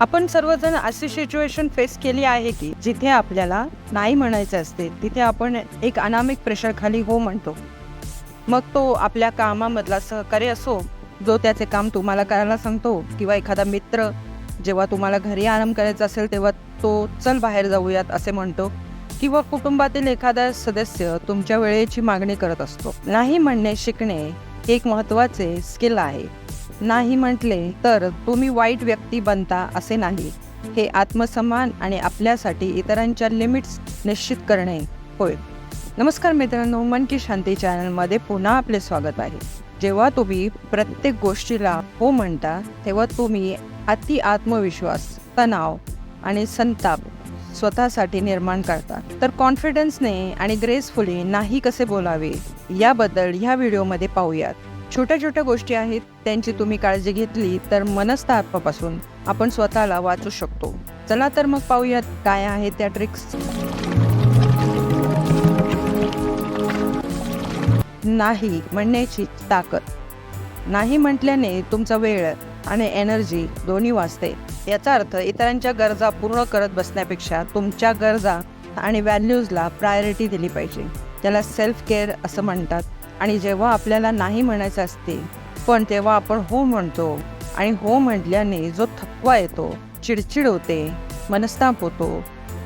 आपण सर्वजण अशी सिच्युएशन फेस केली आहे की जिथे आपल्याला नाही म्हणायचं असते तिथे आपण एक अनामिक प्रेशरखाली हो म्हणतो. मग तो आपल्या कामामधला सहकारी असो जो त्याचे काम तुम्हाला करायला सांगतो किंवा एखादा मित्र जेव्हा तुम्हाला घरी आराम करायचा असेल तेव्हा तो चल बाहेर जाऊयात असे म्हणतो किंवा कुटुंबातील एखादा सदस्य तुमच्या वेळेची मागणी करत असतो. नाही म्हणणे शिकणे हे एक महत्त्वाचे स्किल आहे. नाही म्हटले तर तुम्ही वाईट व्यक्ती बनता असे नाही. हे आत्मसन्मान आणि आपल्यासाठी इतरांच्या लिमिट्स निश्चित करणे. होय. नमस्कार मित्रांनो मन की शांती चॅनलमध्ये पुन्हा आपले स्वागत आहे. जेव्हा तुम्ही प्रत्येक गोष्टीला हो म्हणता तेव्हा तुम्ही अति आत्मविश्वास तणाव आणि संताप स्वतःसाठी निर्माण करता. तर कॉन्फिडन्सने आणि ग्रेसफुली नाही कसे बोलावे याबद्दल ह्या व्हिडिओमध्ये पाहूयात. छोट्या छोट्या गोष्टी आहेत त्यांची तुम्ही काळजी घेतली तर मनस्तापासून आपण स्वतःला वाचू शकतो. चला तर मग पाहूयात काय आहेत त्या ट्रिक्स नाही म्हणण्याची ताकद. नाही म्हटल्याने तुमचा वेळ आणि एनर्जी दोन्ही वाचते. याचा अर्थ इतरांच्या गरजा पूर्ण करत बसण्यापेक्षा तुमच्या गरजा आणि व्हॅल्यूजला प्रायोरिटी दिली पाहिजे. त्याला सेल्फ केअर असं म्हणतात. आणि जेव्हा आपल्याला नाही म्हणायचं असते पण तेव्हा आपण हो म्हणतो आणि हो म्हटल्याने जो थकवा येतो चिडचिड होते मनस्ताप होतो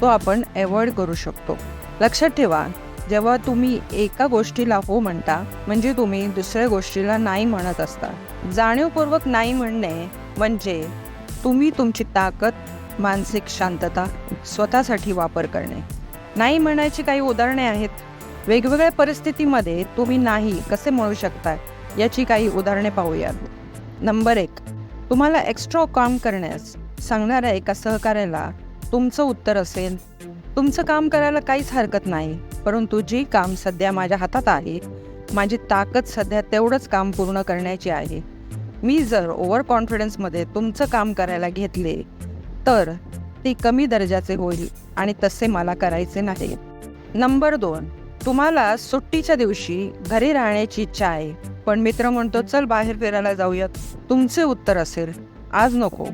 तो आपण अवॉइड करू शकतो. लक्षात ठेवा जेव्हा तुम्ही एका गोष्टीला हो म्हणता म्हणजे तुम्ही दुसऱ्या गोष्टीला नाही म्हणत असता. जाणीवपूर्वक नाही म्हणणे म्हणजे तुम्ही तुमची ताकद मानसिक शांतता स्वतःसाठी वापर करणे. नाही म्हणायची काही उदाहरणे आहेत? वेगवेगळ्या परिस्थितीमध्ये तुम्ही नाही कसे मिळू शकता याची काही उदाहरणे पाहूयात. नंबर एक तुम्हाला एक्स्ट्रा काम करण्यास सांगणाऱ्या एका सहकार्याला तुमचं उत्तर असेल. तुमचं काम करायला काहीच हरकत नाही परंतु जे काम सध्या माझ्या हातात आहे माझी ताकद सध्या तेवढंच काम पूर्ण करण्याची आहे. मी जर ओव्हर कॉन्फिडन्समध्ये तुमचं काम करायला घेतले तर ते कमी दर्जाचे होईल आणि तसे मला करायचे नाही. नंबर दोन तुम्हाला सुट्टीच्या दिवशी घरी राहण्याची इच्छा आहे. पण मित्र म्हणतो चल बाहेर फिरायला जाऊयात. तुमचे उत्तर असेल आज नको.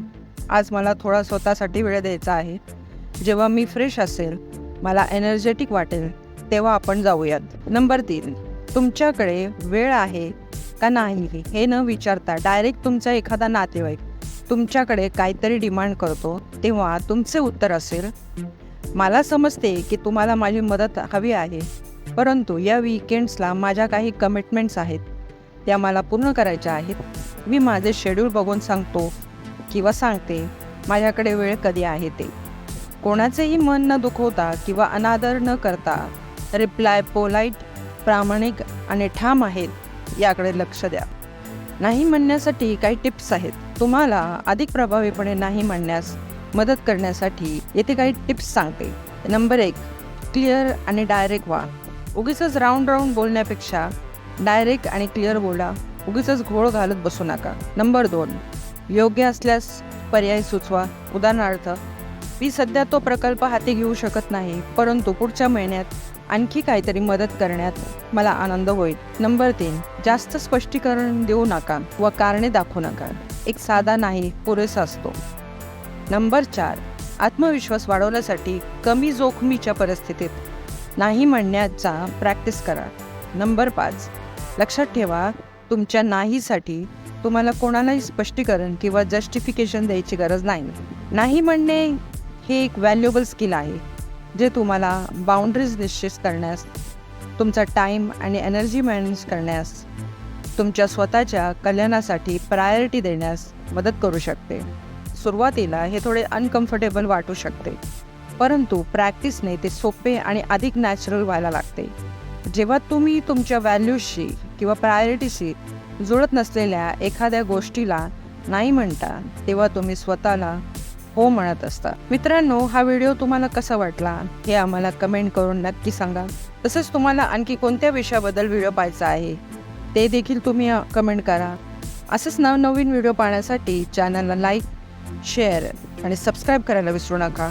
आज मला थोडा स्वतःसाठी वेळ द्यायचा आहे. जेव्हा मी फ्रेश असेल मला एनर्जेटिक वाटेल तेव्हा आपण जाऊयात. नंबर तीन तुमच्याकडे वेळ आहे का नाही हे न विचारता डायरेक्ट तुमचा एखादा नातेवाईक तुमच्याकडे काहीतरी डिमांड करतो तेव्हा तुमचे उत्तर असेल मला समजते की तुम्हाला माझी मदत हवी आहे. परंतु या विकेंड्सला माझ्या काही कमिटमेंट्स आहेत. त्या मला पूर्ण करायच्या आहेत. मी माझे शेड्यूल बघून सांगतो किंवा सांगते. माझ्याकडे वेळ कधी आहे ते. कोणाचेही मन न दुखवता किंवा अनादर न करता रिप्लाय पोलाईट प्रामाणिक आणि ठाम आहेत याकडे लक्ष द्या. नाही म्हणण्यासाठी काही टिप्स आहेत. तुम्हाला अधिक प्रभावीपणे नाही म्हणण्यास मदत करण्यासाठी येथे काही टिप्स सांगते. नंबर एक क्लिअर आणि डायरेक्ट व्हा. उगीच राऊंड राऊंड बोलण्यापेक्षा डायरेक्ट आणि क्लिअर बोला. उगीच घोळ घालत बसू नका. नंबर दोन. योग्य असल्यास पर्याय सुचवा. उदाहरणार्थ मी सध्या तो प्रकल्प हाती घेऊ शकत नाही परंतु पुढच्या महिन्यात आणखी काहीतरी मदत करण्यात मला आनंद होईल. नंबर तीन. जास्त स्पष्टीकरण देऊ नका व कारणे दाखवू नका. एक साधा नाही पुरेसा असतो. नंबर चार. आत्मविश्वास वाढवण्यासाठी कमी जोखमीच्या परिस्थितीत नाही म्हणण्याचा प्रॅक्टिस करा. नंबर पाच. लक्षात ठेवा तुमच्या नाहीसाठी तुम्हाला कोणालाही स्पष्टीकरण किंवा जस्टिफिकेशन द्यायची गरज नाही. नाही म्हणणे हे एक व्हॅल्युएबल स्किल आहे जे तुम्हाला बाउंड्रीज निश्चित करण्यास तुमचा टाईम आणि एनर्जी मॅनेज करण्यास तुमच्या स्वतःच्या कल्याणासाठी प्रायोरिटी देण्यास मदत करू शकते. सुरुवातीला हे थोडे अनकम्फर्टेबल वाटू शकते. परंतु प्रॅक्टिसने ते सोपे आणि अधिक नॅचरल व्हायला लागते. जेव्हा तुम्ही तुमच्या व्हॅल्यूजशी किंवा प्रायोरिटीशी जुळत नसलेल्या एखाद्या गोष्टीला नाही म्हणता तेव्हा तुम्ही स्वतःला हो म्हणत असता. मित्रांनो हा व्हिडिओ तुम्हाला कसा वाटला हे आम्हाला कमेंट करून नक्की सांगा. तसेच तुम्हाला आणखी कोणत्या विषयाबद्दल व्हिडिओ पाहायचा आहे ते देखील तुम्ही कमेंट करा. असंच नवनवीन व्हिडिओ पाहण्यासाठी चॅनलला लाईक शेअर आणि सबस्क्राईब करायला विसरू नका.